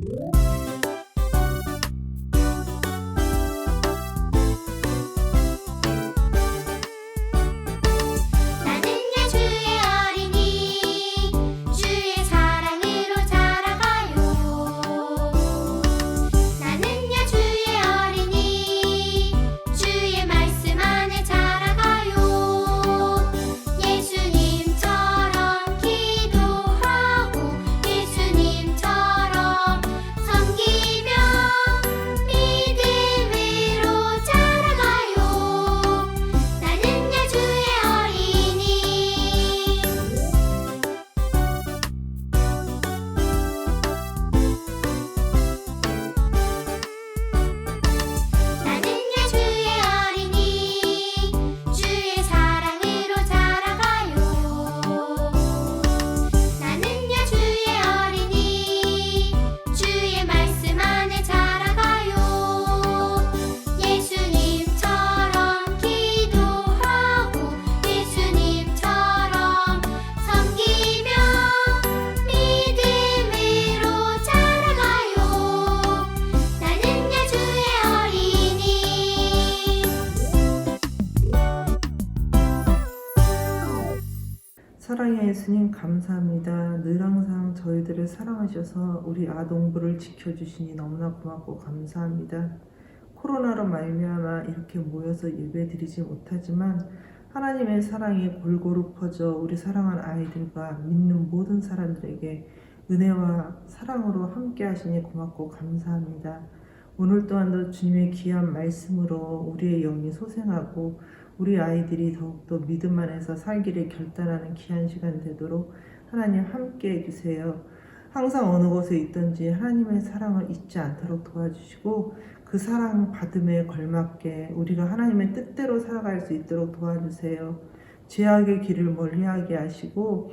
나 사랑의 예수님 감사합니다. 늘 항상 저희들을 사랑하셔서 우리 아동부를 지켜주시니 너무나 고맙고 감사합니다. 코로나로 말미암아 이렇게 모여서 예배드리지 못하지만 하나님의 사랑이 골고루 퍼져 우리 사랑하는 아이들과 믿는 모든 사람들에게 은혜와 사랑으로 함께 하시니 고맙고 감사합니다. 오늘 또한 도 주님의 귀한 말씀으로 우리의 영이 소생하고 우리 아이들이 더욱더 믿음 안에서 살기를 결단하는 귀한 시간 되도록 하나님 함께 해주세요. 항상 어느 곳에 있든지 하나님의 사랑을 잊지 않도록 도와주시고 그 사랑 받음에 걸맞게 우리가 하나님의 뜻대로 살아갈 수 있도록 도와주세요. 죄악의 길을 멀리하게 하시고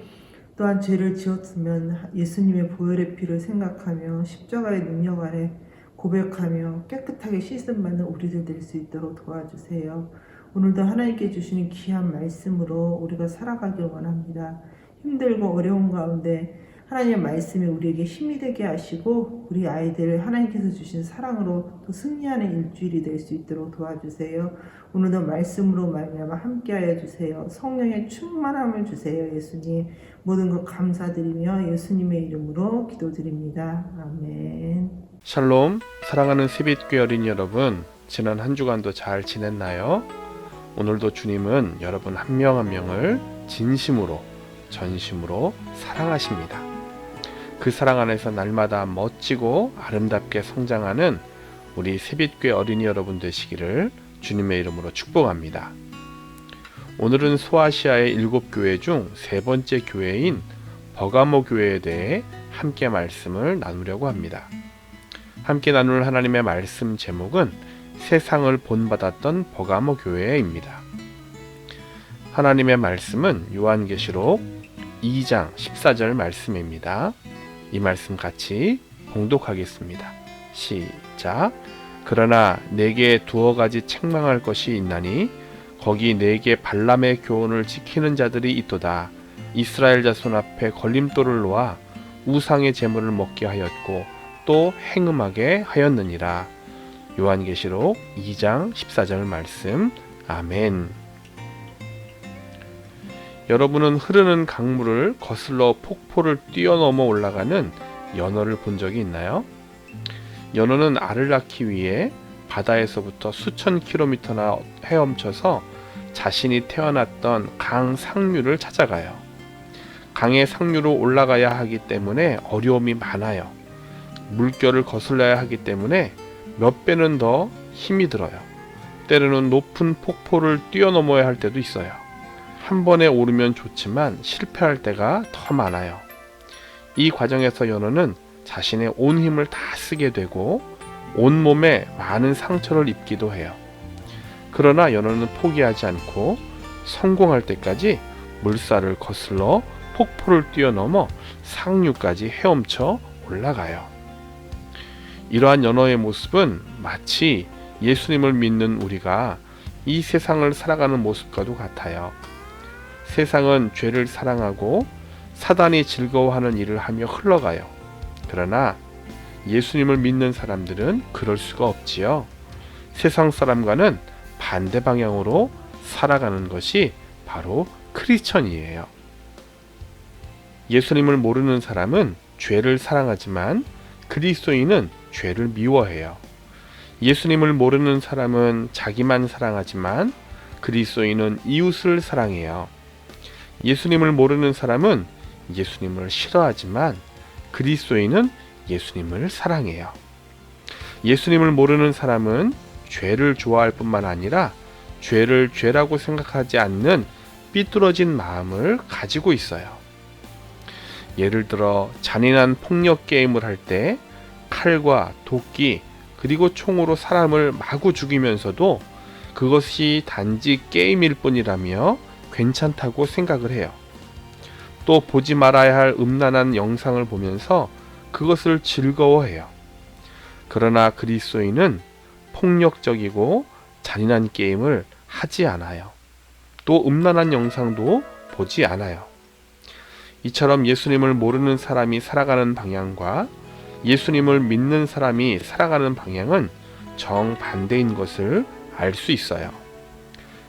또한 죄를 지었으면 예수님의 보혈의 피를 생각하며 십자가의 능력 아래 고백하며 깨끗하게 씻음 받는 우리들 될 수 있도록 도와주세요. 오늘도 하나님께 주시는 귀한 말씀으로 우리가 살아가길 원합니다. 힘들고 어려운 가운데 하나님의 말씀이 우리에게 힘이 되게 하시고 우리 아이들 하나님께서 주신 사랑으로 또 승리하는 일주일이 될 수 있도록 도와주세요. 오늘도 말씀으로 말미암아 함께하여 주세요. 성령의 충만함을 주세요. 예수님 모든 것 감사드리며 예수님의 이름으로 기도드립니다. 아멘. 샬롬, 사랑하는 세빛교회 어린이 여러분, 지난 한 주간도 잘 지냈나요? 오늘도 주님은 여러분 한명한 명을 진심으로, 전심으로 사랑하십니다. 그 사랑 안에서 날마다 멋지고 아름답게 성장하는 우리 세빛교회 어린이 여러분 되시기를 주님의 이름으로 축복합니다. 오늘은 소아시아의 일곱 교회 중 세 번째 교회인 버가모 교회에 대해 함께 말씀을 나누려고 합니다. 함께 나눌 하나님의 말씀 제목은 세상을 본받았던 버가모 교회입니다. 하나님의 말씀은 요한계시록 2장 14절 말씀입니다. 이 말씀 같이 봉독하겠습니다. 시작. 그러나 내게 두어 가지 책망할 것이 있나니 거기 내게 발람의 교훈을 지키는 자들이 있도다. 이스라엘 자손 앞에 걸림돌을 놓아 우상의 제물을 먹게 하였고 또 행음하게 하였느니라. 요한계시록 2장 14절 말씀. 아멘. 여러분은 흐르는 강물을 거슬러 폭포를 뛰어넘어 올라가는 연어를 본 적이 있나요? 연어는 알을 낳기 위해 바다에서부터 수천 킬로미터나 헤엄쳐서 자신이 태어났던 강 상류를 찾아가요. 강의 상류로 올라가야 하기 때문에 어려움이 많아요. 물결을 거슬러야 하기 때문에 몇 배는 더 힘이 들어요. 때로는 높은 폭포를 뛰어넘어야 할 때도 있어요. 한 번에 오르면 좋지만 실패할 때가 더 많아요. 이 과정에서 연어는 자신의 온 힘을 다 쓰게 되고 온몸에 많은 상처를 입기도 해요. 그러나 연어는 포기하지 않고 성공할 때까지 물살을 거슬러 폭포를 뛰어넘어 상류까지 헤엄쳐 올라가요. 이러한 연어의 모습은 마치 예수님을 믿는 우리가 이 세상을 살아가는 모습과도 같아요. 세상은 죄를 사랑하고 사단이 즐거워하는 일을 하며 흘러가요. 그러나 예수님을 믿는 사람들은 그럴 수가 없지요. 세상 사람과는 반대 방향으로 살아가는 것이 바로 크리스천이에요. 예수님을 모르는 사람은 죄를 사랑하지만 그리스도인은 죄를 미워해요. 예수님을 모르는 사람은 자기만 사랑하지만 그리스도인은 이웃을 사랑해요. 예수님을 모르는 사람은 예수님을 싫어하지만 그리스도인은 예수님을 사랑해요. 예수님을 모르는 사람은 죄를 좋아할 뿐만 아니라 죄를 죄라고 생각하지 않는 삐뚤어진 마음을 가지고 있어요. 예를 들어 잔인한 폭력 게임을 할 때 칼과 도끼 그리고 총으로 사람을 마구 죽이면서도 그것이 단지 게임일 뿐이라며 괜찮다고 생각을 해요. 또 보지 말아야 할 음란한 영상을 보면서 그것을 즐거워해요. 그러나 그리스도인은 폭력적이고 잔인한 게임을 하지 않아요. 또 음란한 영상도 보지 않아요. 이처럼 예수님을 모르는 사람이 살아가는 방향과 예수님을 믿는 사람이 살아가는 방향은 정반대인 것을 알 수 있어요.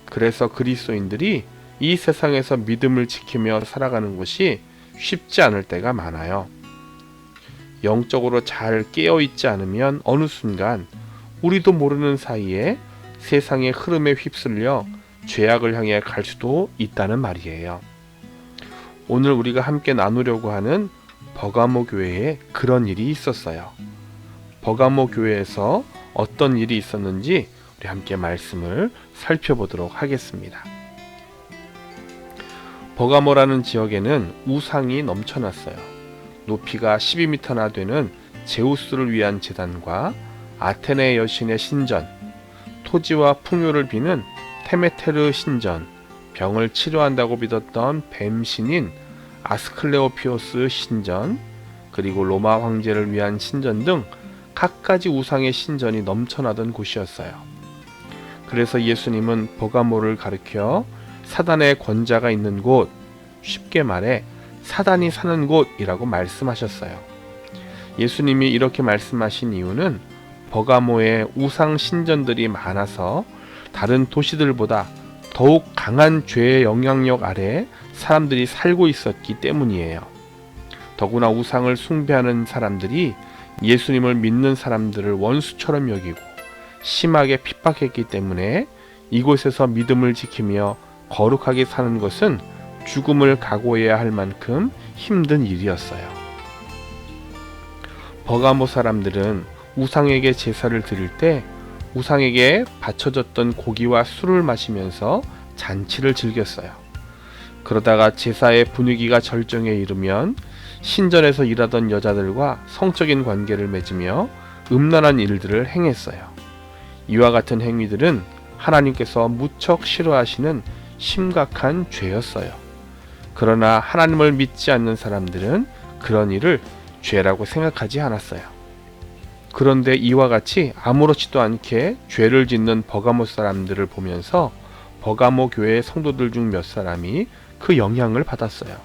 그래서 그리스도인들이 이 세상에서 믿음을 지키며 살아가는 것이 쉽지 않을 때가 많아요. 영적으로 잘 깨어 있지 않으면 어느 순간 우리도 모르는 사이에 세상의 흐름에 휩쓸려 죄악을 향해 갈 수도 있다는 말이에요. 오늘 우리가 함께 나누려고 하는 버가모 교회에 그런 일이 있었어요. 버가모 교회에서 어떤 일이 있었는지 우리 함께 말씀을 살펴보도록 하겠습니다. 버가모라는 지역에는 우상이 넘쳐났어요. 높이가 12m나 되는 제우스를 위한 제단과 아테네 여신의 신전, 토지와 풍요를 비는 테메테르 신전, 병을 치료한다고 믿었던 뱀 신인 아스클레오피오스 신전, 그리고 로마 황제를 위한 신전 등 갖가지 우상의 신전이 넘쳐나던 곳이었어요. 그래서 예수님은 버가모를 가리켜 사단의 권자가 있는 곳, 쉽게 말해 사단이 사는 곳이라고 말씀하셨어요. 예수님이 이렇게 말씀하신 이유는 버가모에 우상 신전들이 많아서 다른 도시들보다 더욱 강한 죄의 영향력 아래 사람들이 살고 있었기 때문이에요. 더구나 우상을 숭배하는 사람들이 예수님을 믿는 사람들을 원수처럼 여기고 심하게 핍박했기 때문에 이곳에서 믿음을 지키며 거룩하게 사는 것은 죽음을 각오해야 할 만큼 힘든 일이었어요. 버가모 사람들은 우상에게 제사를 드릴 때 우상에게 바쳐졌던 고기와 술을 마시면서 잔치를 즐겼어요. 그러다가 제사의 분위기가 절정에 이르면 신전에서 일하던 여자들과 성적인 관계를 맺으며 음란한 일들을 행했어요. 이와 같은 행위들은 하나님께서 무척 싫어하시는 심각한 죄였어요. 그러나 하나님을 믿지 않는 사람들은 그런 일을 죄라고 생각하지 않았어요. 그런데 이와 같이 아무렇지도 않게 죄를 짓는 버가모 사람들을 보면서 버가모 교회 성도들 중 몇 사람이 그 영향을 받았어요.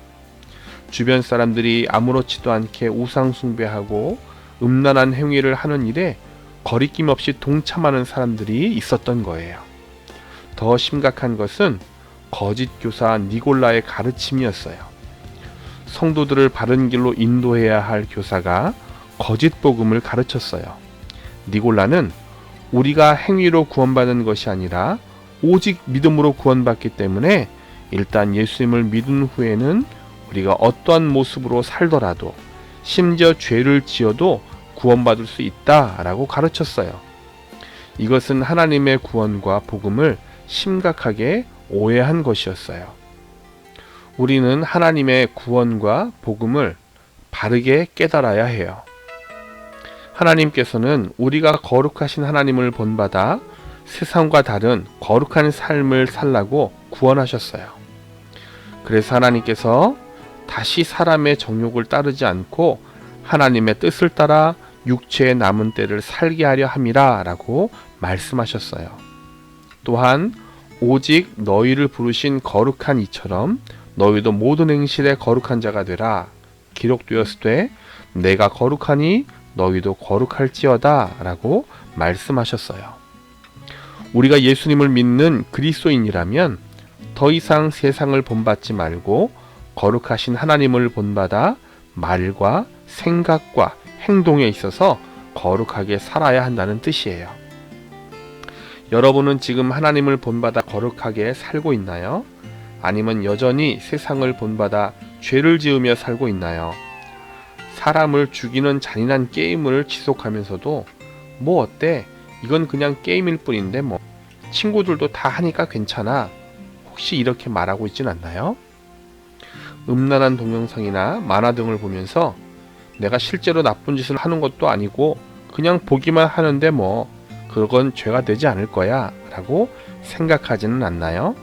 주변 사람들이 아무렇지도 않게 우상 숭배하고 음란한 행위를 하는 일에 거리낌 없이 동참하는 사람들이 있었던 거예요. 더 심각한 것은 거짓 교사 니골라의 가르침이었어요. 성도들을 바른 길로 인도해야 할 교사가 거짓 복음을 가르쳤어요. 니골라는 우리가 행위로 구원받는 것이 아니라 오직 믿음으로 구원받기 때문에 일단 예수님을 믿은 후에는 우리가 어떠한 모습으로 살더라도 심지어 죄를 지어도 구원받을 수 있다라고 가르쳤어요. 이것은 하나님의 구원과 복음을 심각하게 오해한 것이었어요. 우리는 하나님의 구원과 복음을 바르게 깨달아야 해요. 하나님께서는 우리가 거룩하신 하나님을 본받아 세상과 다른 거룩한 삶을 살라고 구원하셨어요. 그래서 하나님께서 다시 사람의 정욕을 따르지 않고 하나님의 뜻을 따라 육체의 남은 때를 살게 하려 함이라 라고 말씀하셨어요. 또한 오직 너희를 부르신 거룩한 이처럼 너희도 모든 행실에 거룩한 자가 되라 기록되었을 때 내가 거룩하니 너희도 거룩할지어다 라고 말씀하셨어요. 우리가 예수님을 믿는 그리스도인이라면 더 이상 세상을 본받지 말고 거룩하신 하나님을 본받아 말과 생각과 행동에 있어서 거룩하게 살아야 한다는 뜻이에요. 여러분은 지금 하나님을 본받아 거룩하게 살고 있나요? 아니면 여전히 세상을 본받아 죄를 지으며 살고 있나요? 사람을 죽이는 잔인한 게임을 지속하면서도 뭐 어때? 이건 그냥 게임일 뿐인데 뭐 친구들도 다 하니까 괜찮아. 혹시 이렇게 말하고 있진 않나요? 음란한 동영상이나 만화 등을 보면서 내가 실제로 나쁜 짓을 하는 것도 아니고 그냥 보기만 하는데 뭐 그건 죄가 되지 않을 거야 라고 생각하지는 않나요?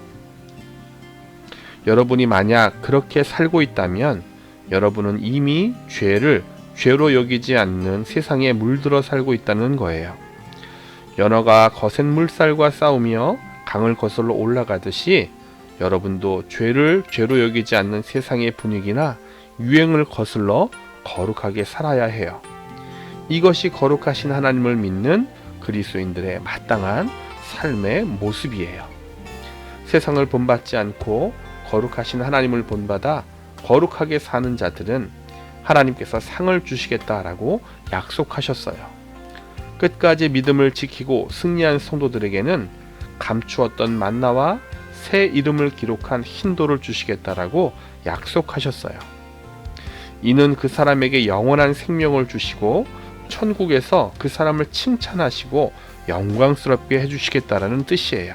여러분이 만약 그렇게 살고 있다면 여러분은 이미 죄를 죄로 여기지 않는 세상에 물들어 살고 있다는 거예요. 연어가 거센 물살과 싸우며 강을 거슬러 올라가듯이 여러분도 죄를 죄로 여기지 않는 세상의 분위기나 유행을 거슬러 거룩하게 살아야 해요. 이것이 거룩하신 하나님을 믿는 그리스도인들의 마땅한 삶의 모습이에요. 세상을 본받지 않고 거룩하신 하나님을 본받아 거룩하게 사는 자들은 하나님께서 상을 주시겠다라고 약속하셨어요. 끝까지 믿음을 지키고 승리한 성도들에게는 감추었던 만나와 새 이름을 기록한 흰돌을 주시겠다라고 약속하셨어요. 이는 그 사람에게 영원한 생명을 주시고 천국에서 그 사람을 칭찬하시고 영광스럽게 해주시겠다라는 뜻이에요.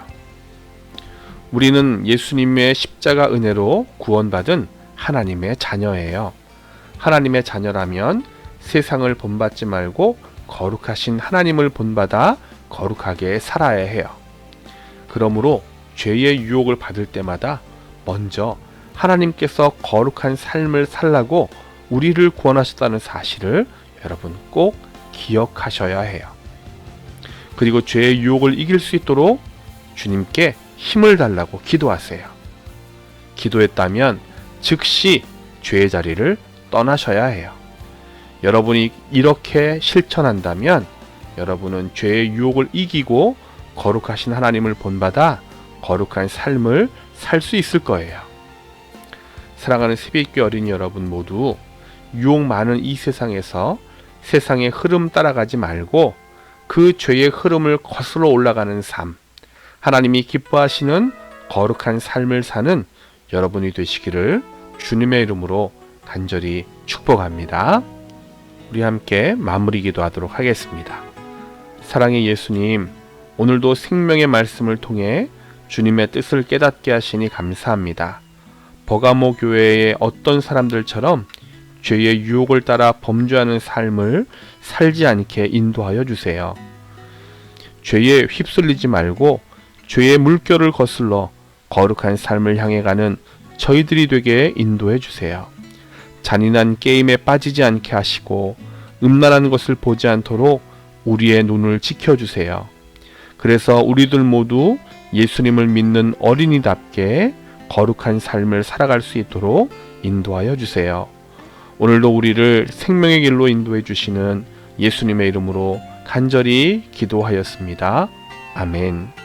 우리는 예수님의 십자가 은혜로 구원받은 하나님의 자녀예요. 하나님의 자녀라면 세상을 본받지 말고 거룩하신 하나님을 본받아 거룩하게 살아야 해요. 그러므로 죄의 유혹을 받을 때마다 먼저 하나님께서 거룩한 삶을 살라고 우리를 구원하셨다는 사실을 여러분 꼭 기억하셔야 해요. 그리고 죄의 유혹을 이길 수 있도록 주님께 힘을 달라고 기도하세요. 기도했다면 즉시 죄의 자리를 떠나셔야 해요. 여러분이 이렇게 실천한다면 여러분은 죄의 유혹을 이기고 거룩하신 하나님을 본받아 거룩한 삶을 살 수 있을 거예요. 사랑하는 새벽교 어린이 여러분 모두 유혹 많은 이 세상에서 세상의 흐름 따라가지 말고 그 죄의 흐름을 거슬러 올라가는 삶, 하나님이 기뻐하시는 거룩한 삶을 사는 여러분이 되시기를 주님의 이름으로 간절히 축복합니다. 우리 함께 마무리 기도하도록 하겠습니다. 사랑의 예수님, 오늘도 생명의 말씀을 통해 주님의 뜻을 깨닫게 하시니 감사합니다. 버가모 교회의 어떤 사람들처럼 죄의 유혹을 따라 범죄하는 삶을 살지 않게 인도하여 주세요. 죄에 휩쓸리지 말고 죄의 물결을 거슬러 거룩한 삶을 향해 가는 저희들이 되게 인도해 주세요. 잔인한 게임에 빠지지 않게 하시고 음란한 것을 보지 않도록 우리의 눈을 지켜주세요. 그래서 우리들 모두 예수님을 믿는 어린이답게 거룩한 삶을 살아갈 수 있도록 인도하여 주세요. 오늘도 우리를 생명의 길로 인도해 주시는 예수님의 이름으로 간절히 기도하였습니다. 아멘.